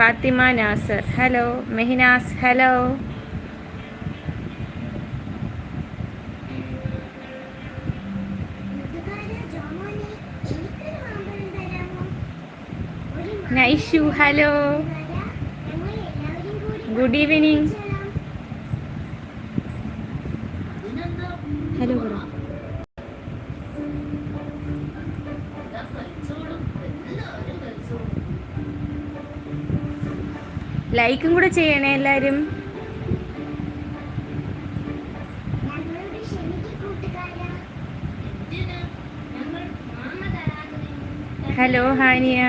Fathima Nasar. Hello മെഹിനാസ് hello. Naishu hello. Good evening. Hello bro ലൈക്കും കൂടെ ചെയ്യണേ എല്ലാവരും ഹലോ ഹാനിയ.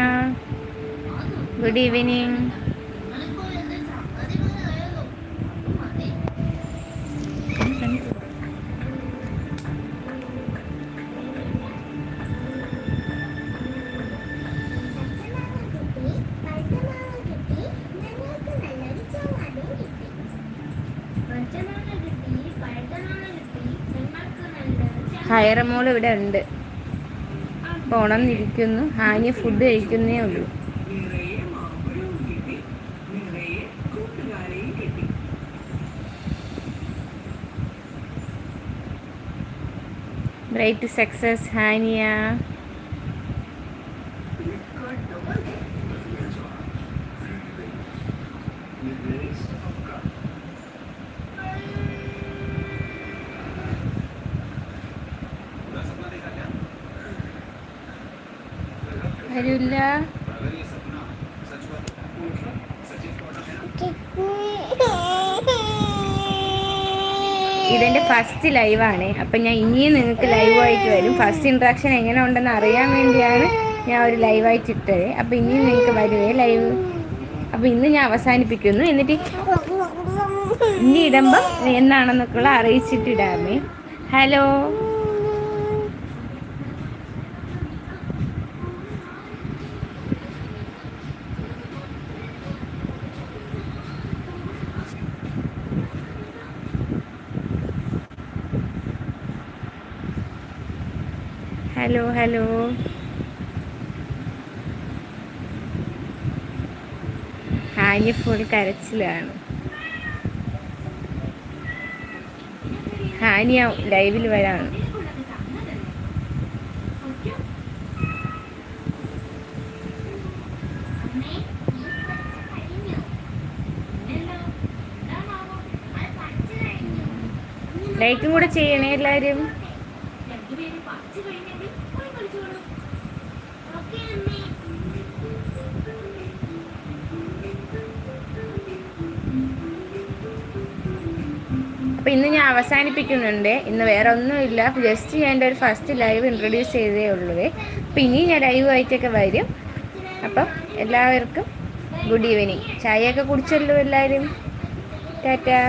ഗുഡ് ഈവനിങ് ഹയറമോൾ ഇവിടെ ഉണ്ട്. അപ്പോൾ ഹാനി ഫുഡ് കഴിക്കുന്നേ ഉള്ളൂ. Bright success Haniya. ആരുമില്ല ഇതെന്റെ ഫസ്റ്റ് ലൈവാണ് അപ്പം ഞാൻ ഇനിയും നിങ്ങൾക്ക് ലൈവായിട്ട് വരും. ഫസ്റ്റ് ഇൻട്രാക്ഷൻ എങ്ങനെ ഉണ്ടെന്ന് അറിയാൻ വേണ്ടിയാണ് ഞാൻ ഒരു ലൈവായിട്ട് ഇട്ടത്. അപ്പം ഇനിയും നിങ്ങൾക്ക് വരുവേ ലൈവ് അപ്പം ഇന്ന് ഞാൻ അവസാനിപ്പിക്കുന്നു. എന്നിട്ട് ഇനി ഇടുമ്പം എന്നാണെന്നൊക്കെയുള്ള അറിയിച്ചിട്ടിടാമേ hello hello hello. Hani full കരച്ചിലാണ്. ഹാനിയ ലൈവിൽ വരാണ്. ലൈക്കും കൂടെ ചെയ്യണേ എല്ലാവരും പഠിച്ചു പോയി ഇന്ന് ഞാൻ അവസാനിപ്പിക്കുന്നുണ്ട്. ഇന്ന് വേറെ ഒന്നുമില്ല. ജസ്റ്റ് ഞാൻ എന്റെ ഒരു ഫസ്റ്റ് ലൈവ് ഇൻട്രൊഡ്യൂസ് ചെയ്തേ ഉള്ളൂ. അപ്പോൾ ഇനി ഞാൻ ലൈവായിട്ടൊക്കെ വരും. അപ്പം എല്ലാവർക്കും ഗുഡ് ഈവനിങ് ചായയൊക്കെ കുടിച്ചല്ലോ എല്ലാവരും. ടാറ്റാ.